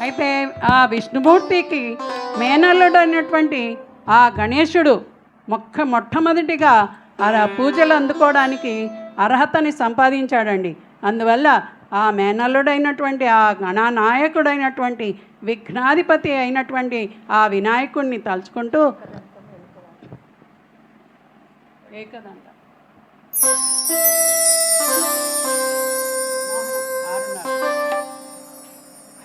అయితే ఆ విష్ణుమూర్తికి మేనల్లుడు అయినటువంటి ఆ గణేశుడు మొక్క మొట్టమొదటిగా ఆ పూజలు అందుకోవడానికి అర్హతని సంపాదించాడండి. అందువల్ల ఆ మేనల్లుడైనటువంటి ఆ గణనాయకుడైనటువంటి విఘ్నాధిపతి అయినటువంటి ఆ వినాయకుడిని తలుచుకుంటూ ఏకదంట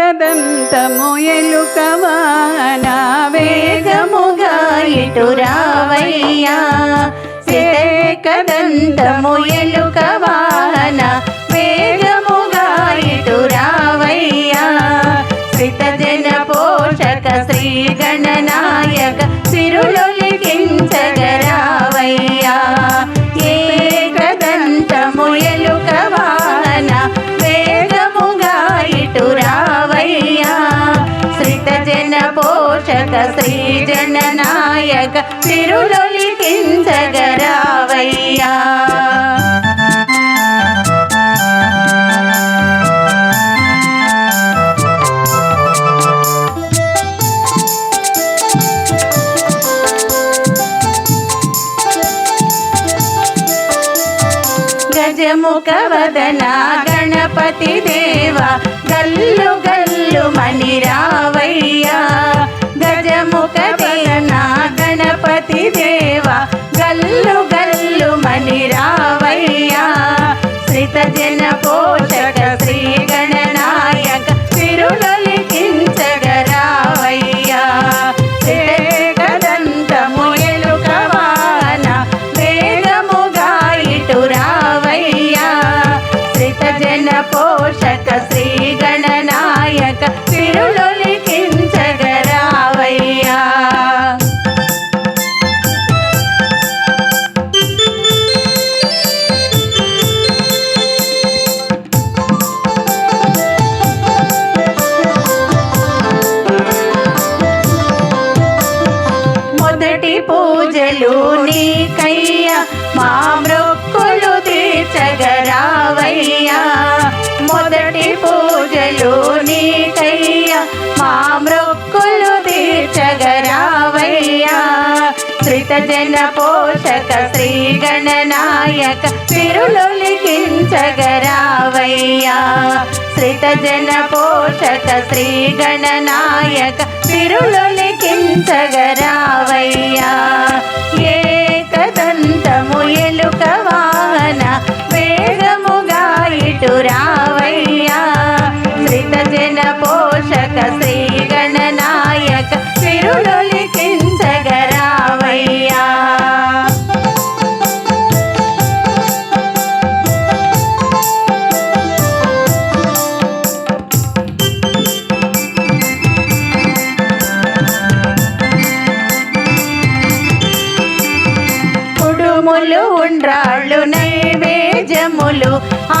కదంతము హలో నా వేగముగా ఇటు రావయ్యా. కదంతము ఎలుక వాహన వేగముగా ఇటు రావయ్యా. శ్రిత జన పోషక శ్రీ తిరులొలికించగరావయ్యా గజముఖ వదన గణపతి దేవా గల్లు గల్లు మణిరావయ్యా. గజముఖ వదన నీకయ్యా మా మృక్కులు తీర్చగరావయ్యా. మొదటి పూజలు నీకయ్యా మా మృక్కులు తీర్చగరావయ్యా. శ్రితజన పోషక శ్రీ గణనాయక తిరులొలికించగరావయ్యా శ్రిత జన పోషక శ్రీ గణనాయక తిరులొలికించగరావయ్యా కుడుములు ఉండ్రాళ్ళు నైవేద్యములు. ఆ